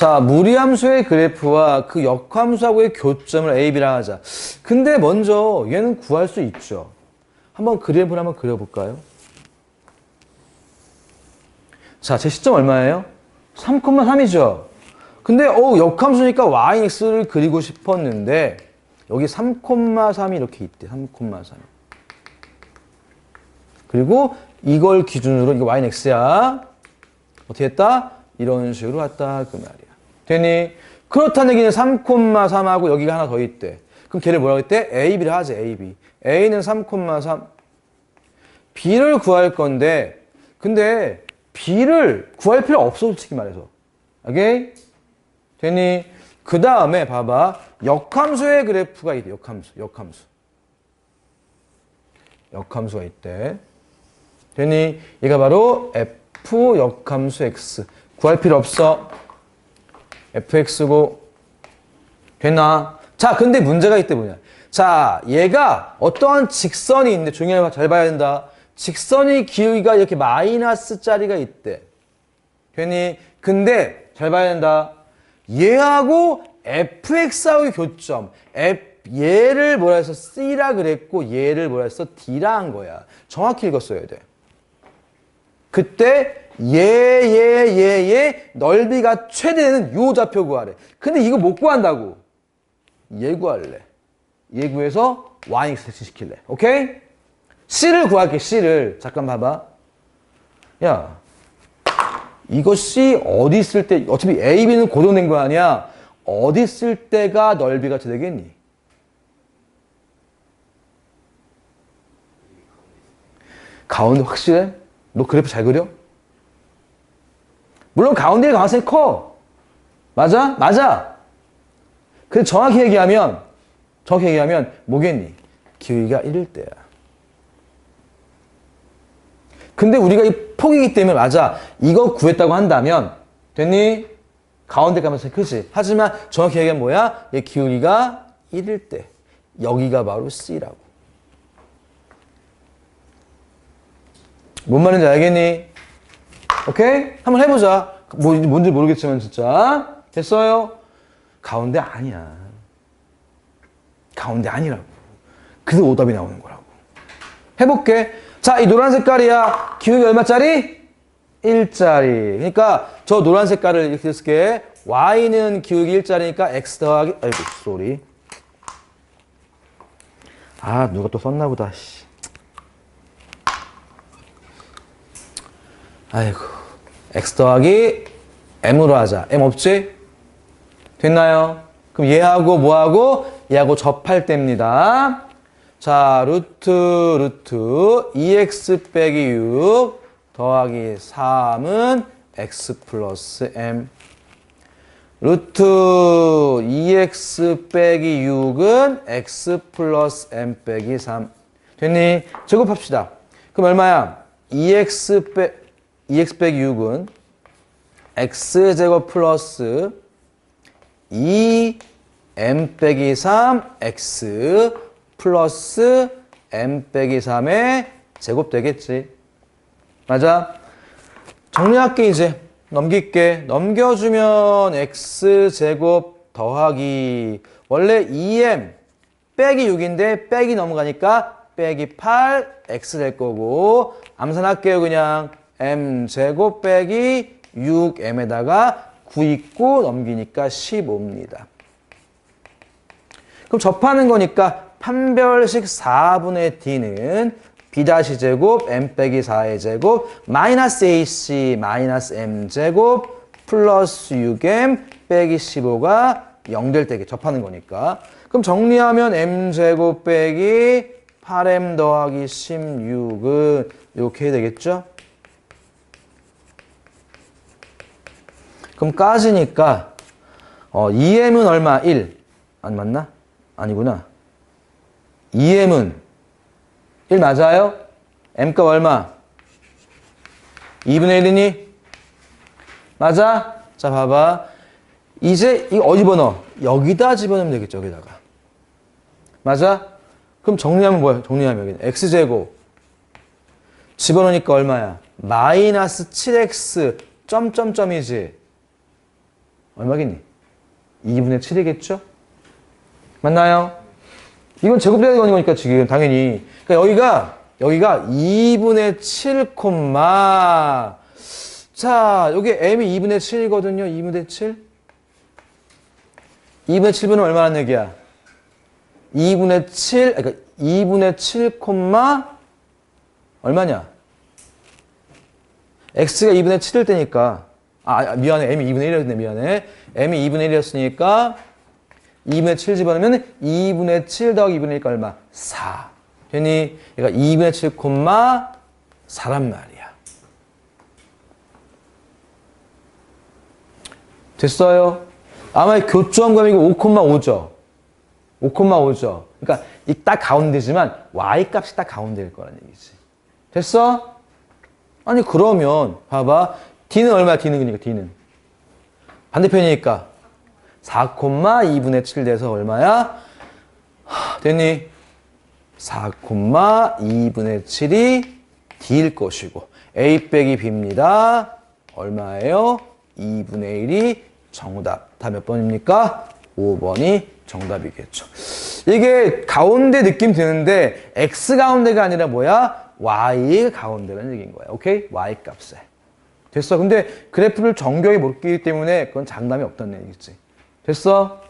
자, 무리함수의 그래프와 그 역함수하고의 교점을 A, B라 하자. 근데 먼저 얘는 구할 수 있죠. 한번 그래프를 한번 그려볼까요? 자, 제 시점 얼마예요? 3,3이죠. 근데 어 역함수니까 yx를 그리고 싶었는데 여기 3,3이 이렇게 있대. 3,3. 그리고 이걸 기준으로 이거 y는 x야. 어떻게 했다? 이런 식으로 왔다 그 말이야. 되니? 그렇다는 얘기는 3,3하고 여기가 하나 더 있대. 그럼 걔를 뭐라고 했대? A, B를 하지, A, B. A는 3,3. B를 구할 건데, 근데 B를 구할 필요 없어, 솔직히 말해서. 오케이? 되니? 그 다음에 봐봐. 역함수의 그래프가 있대, 역함수, 역함수. 역함수가 있대. 되니? 얘가 바로 F 역함수 X. 구할 필요 없어. Fx고 됐나? 자, 근데 문제가 있대 뭐냐? 자, 얘가 어떠한 직선이 있는데 조용히 잘 봐야 된다. 직선의 기울기가 이렇게 마이너스 짜리가 있대. 괜히 근데 잘 봐야 된다. 얘하고 fx하고의 교점. f 얘를 뭐라 해서 c라 그랬고 얘를 뭐라 해서 d라 한 거야. 정확히 읽었어야 돼. 그때 얘, 얘, 얘, 얘 넓이가 최대는 요 좌표 구하래. 근데 이거 못 구한다고. 얘 구할래. 얘 구해서 yx 대칭시킬래. 오케이? c를 구할게, c를. 잠깐 봐봐. 야, 이거 c 어디 있을 때, 어차피 a, b는 고정된 거 아니야? 어디 있을 때가 넓이가 되겠니? 가운데 확실해? 너 그래프 잘 그려? 물론 가운데의 가능성이 커. 맞아? 맞아. 근데 정확히 얘기하면, 정확히 얘기하면, 뭐겠니? 기울기가 1일 때야. 근데 우리가 이 폭이기 때문에 맞아. 이거 구했다고 한다면, 됐니? 가운데 가면서 크지. 하지만 정확히 얘기하면 뭐야? 얘 기울기가 1일 때. 여기가 바로 C라고. 뭔 말인지 알겠니? 오케이? 한번 해보자. 뭐, 뭔지 모르겠지만, 진짜. 됐어요? 가운데 아니야. 가운데 아니라고. 그래서 오답이 나오는 거라고. 해볼게. 자, 이 노란 색깔이야. 기울기 얼마짜리? 1짜리. 그러니까 저 노란 색깔을 이렇게 쓸게. y는 기울기 1짜리니까 x 더하기, 아이고, 쏘리. 아, 누가 또 썼나 보다, 씨. 아이고. x 더하기 m으로 하자. m 없지? 됐나요? 그럼 얘하고 뭐하고? 얘하고 접할 때입니다. 자, 루트, 루트, 2x 빼기 6 더하기 3은 x 플러스 m. 루트 2x 빼기 6은 x 플러스 m 빼기 3. 됐니? 제곱합시다. 그럼 얼마야? 2x 빼, 2x 빼기 6은 x제곱 플러스 2m 빼기 3 x 플러스 m 빼기 3의 제곱 되겠지. 맞아? 정리할게 이제. 넘길게. 넘겨주면 x제곱 더하기 원래 2m 빼기 6인데 빼기 넘어가니까 빼기 8 x 될 거고 암산할게요 그냥 m제곱 빼기 6m에다가 9 있고 넘기니까 15입니다. 그럼 접하는 거니까 판별식 4분의 d는 b-제곱 m 빼기 4의 제곱 마이너스 ac 마이너스 m제곱 플러스 6m 빼기 15가 0 될때 접하는 거니까 그럼 정리하면 m제곱 빼기 8m 더하기 16은 이렇게 되겠죠? 그럼 까지니까 어, 2m은 얼마? 1. 안 맞나? 아니구나. 2m은 1 맞아요? m값 얼마? 2분의 1이니? 맞아? 자, 봐봐. 이제 이거 어디 집어넣어? 여기다 집어넣으면 되겠죠, 여기다가. 맞아? 그럼 정리하면 뭐야? 정리하면 여기는 x제곱. 집어넣으니까 얼마야? 마이너스 7x 점점점이지. 얼마겠니? 2분의 7이겠죠? 맞나요? 이건 제곱돼야 되는 거니까 지금 당연히. 그러니까 여기가 여기가 2분의 7 콤마 자, 여기 m이 2분의 7이거든요. 2분의 7. 2분의 7분은 얼마나 얘기야? 2분의 7, 그러니까 2분의 7 콤마 얼마냐? x가 2분의 7일 때니까 아, 미안해. m이 2분의 1이었네. 미안해. m이 2분의 1이었으니까 2분의 7 집어넣으면 2분의 7 더하기 2분의 1가 얼마? 4. 되니 얘가 2분의 7 콤마 4란 말이야. 됐어요? 아마 교점감이고 5,5죠. 5,5죠. 그러니까 이 딱 가운데지만 y 값이 딱 가운데일 거란 얘기지. 됐어? 아니 그러면 봐봐. D는 얼마야? d는 그니까 d는 반대편이니까 4,2분의 7 돼서 얼마야? 하, 됐니? 4,2분의 7이 d일 것이고 a 빼기 b입니다. 얼마예요? 2분의 1이 정답. 다 몇 번입니까? 5번이 정답이겠죠. 이게 가운데 느낌 드는데 x 가운데가 아니라 뭐야? y 가운데라는 얘기인 거야. 오케이? y 값에. 됐어. 근데 그래프를 정교히 못 끼기 때문에 그건 장담이 없다는 얘기지. 됐어?